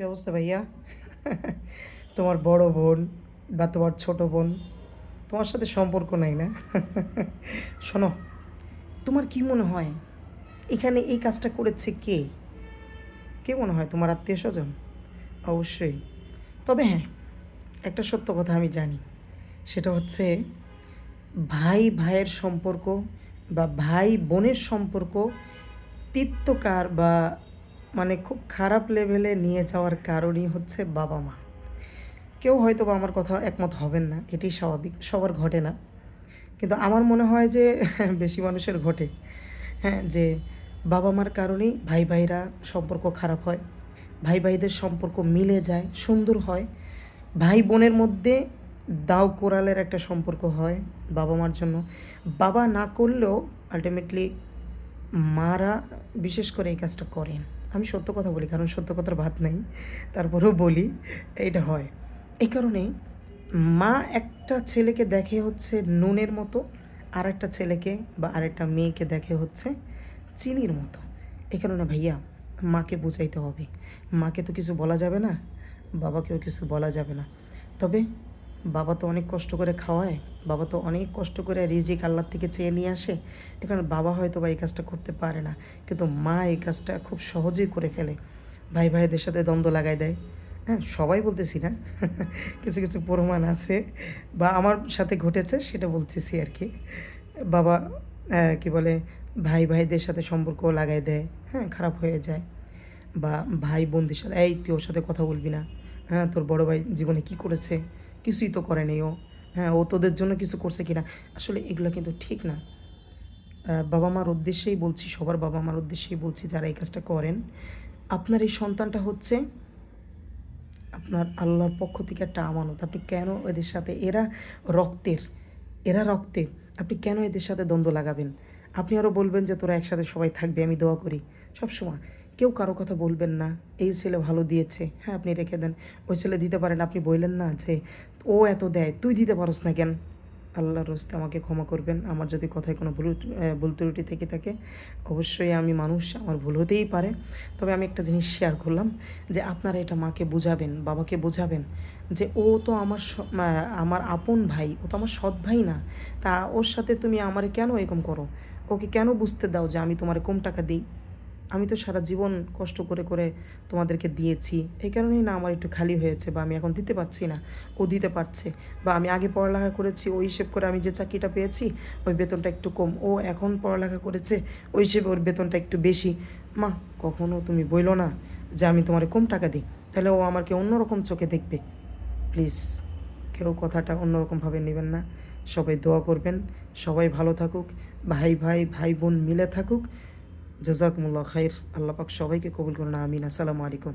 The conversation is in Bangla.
কী অবস্থা ভাইয়া? তোমার বড় বোন বা তোমার ছোট বোন, তোমার সাথে সম্পর্ক নাই না? শোনো, তোমার কি মনে হয়? এখানে এই কাজটা করেছে কে? কে মনে হয় তোমার আত্মীয় স্বজন? অবশ্যই। তবে হ্যাঁ একটা সত্য কথা আমি জানি। সেটা হচ্ছে ভাই, ভাইয়ের সম্পর্ক বা ভাই বোনের সম্পর্ক তিক্তকার বা মানে খুব খারাপ লেভেলে নিয়ে যাওয়ার কারণই হচ্ছে বাবা মা। কেউ হয়তো বা আমার কথা একমত হবেন না এটি স্বাভাবিক, সবার ঘটে না। কিন্তু আমার মনে হয় যে বেশি মানুষের ঘটে হ্যাঁ যে বাবা মার কারণেই ভাই ভাইরা সম্পর্ক খারাপ হয়, ভাই ভাইদের সম্পর্ক মিলে যায়, সুন্দর হয়। ভাই বোনের মধ্যে দাও কোরালের একটা সম্পর্ক হয় বাবা মার জন্য। বাবা না করলেও আলটিমেটলি মারা বিশেষ করে এই কাজটা করেন। আমি সত্য কথা বলি, কারণ সত্য কথার ভাত নেই, তারপরেও বলি এটা হয়। এই কারণে মা একটা ছেলেকে দেখে হচ্ছে নুনের মতো আর একটা ছেলেকে বা আরেকটা মেয়েকে দেখে হচ্ছে চিনির মতো। এই কারণে ভাইয়া, মাকে বুঝাইতে হবে। মাকে তো কিছু বলা যাবে না, বাবাকেও কিছু বলা যাবে না। তবে বাবা তো অনেক কষ্ট করে খাওয়ায়, বাবা তো অনেক কষ্ট করে রিজিক আল্লাহ থেকে চেয়ে নিয়ে আসে। এখানে বাবা হয়তো বা এই কাজটা করতে পারে না, কিন্তু মা এই কাজটা খুব সহজেই করে ফেলে। ভাই ভাইদের সাথে দ্বন্দ্ব লাগাই দেয়। হ্যাঁ সবাই বলতেছি না, কিছু কিছু প্রমাণ আছে বা আমার সাথে ঘটেছে সেটা বলতেছি আর কি। বাবা কি বলে, ভাই ভাইদের সাথে সম্পর্ক লাগাই দেয় হ্যাঁ খারাপ হয়ে যায়। বা ভাই বোনদের সাথে, এই তুই ওর সাথে কথা বলবি না হ্যাঁ তোর বড় ভাই জীবনে কি করেছে? কিছুই তো করেনি ও। হ্যাঁ ও তোদের জন্য কিছু করছে কিনা? আসলে এগুলো কিন্তু ঠিক না। বাবা মার উদ্দেশ্যেই বলছি, সবার বাবা মার উদ্দেশ্যেই বলছি যারা এই কাজটা করেন, আপনার এই সন্তানটা হচ্ছে আপনার আল্লাহর পক্ষ থেকে একটা আমানত। আপনি কেন এদের সাথে, এরা রক্তের এরা রক্তের আপনি কেন এদের সাথে দ্বন্দ্ব লাগাবেন? আপনি আরও বলবেন যে তোরা একসাথে সবাই থাকবে, আমি দোয়া করি। সবসময়। কেউ কারও কথা বলবেন না, এই ছেলে ভালো দিয়েছে হ্যাঁ আপনি রেখে দেন। ওই ছেলে দিতে পারেন আপনি বললেন না যে ও এত দেয়, তুই দিতে পারোস না কেন? আল্লাহর রস্তে আমাকে ক্ষমা করবেন। আমার যদি কথায় কোনো ভুল ভুল ত্রুটি থেকে থাকে, অবশ্যই আমি মানুষ, আমার ভুল হতেই পারে। তবে আমি একটা জিনিস শেয়ার করলাম, যে আপনারা এটা মাকে বুঝাবেন, বাবাকে বোঝাবেন, যে ও তো আমার আমার আপন ভাই, ও তো আমার সৎ ভাই না। তা ওর সাথে তুমি আমারে কেন এরকম করো? ওকে কেন বুঝতে দাও যে আমি তোমারে কম টাকা দিই? আমি তো সারা জীবন কষ্ট করে করে তোমাদেরকে দিয়েছি। এই কারণেই না আমার একটু খালি হয়েছে বা আমি এখন দিতে পারছি না, ও দিতে পারছে বা আমি আগে পড়ালেখা করেছি, ওই হিসেব করে আমি যে চাকরিটা পেয়েছি, ওই বেতনটা একটু কম। ও এখন পড়ালেখা করেছে, ওই হিসেবে ওর বেতনটা একটু বেশি। মা, কখনো তুমি বইলো না যে আমি তোমারে কম টাকা দিই? তাহলে ও আমাকে অন্যরকম চোখে দেখবে। প্লিজ, কেউ কথাটা অন্যরকমভাবে নেবেন না। সবাই দোয়া করবেন, সবাই ভালো থাকুক, ভাই ভাই ভাই, বোন মিলে থাকুক। জাজাকুমুল্লাহ খাইর আল্লাহ পাক সবাইকে কবুল করুন আমিন। আসসালামু আলাইকুম।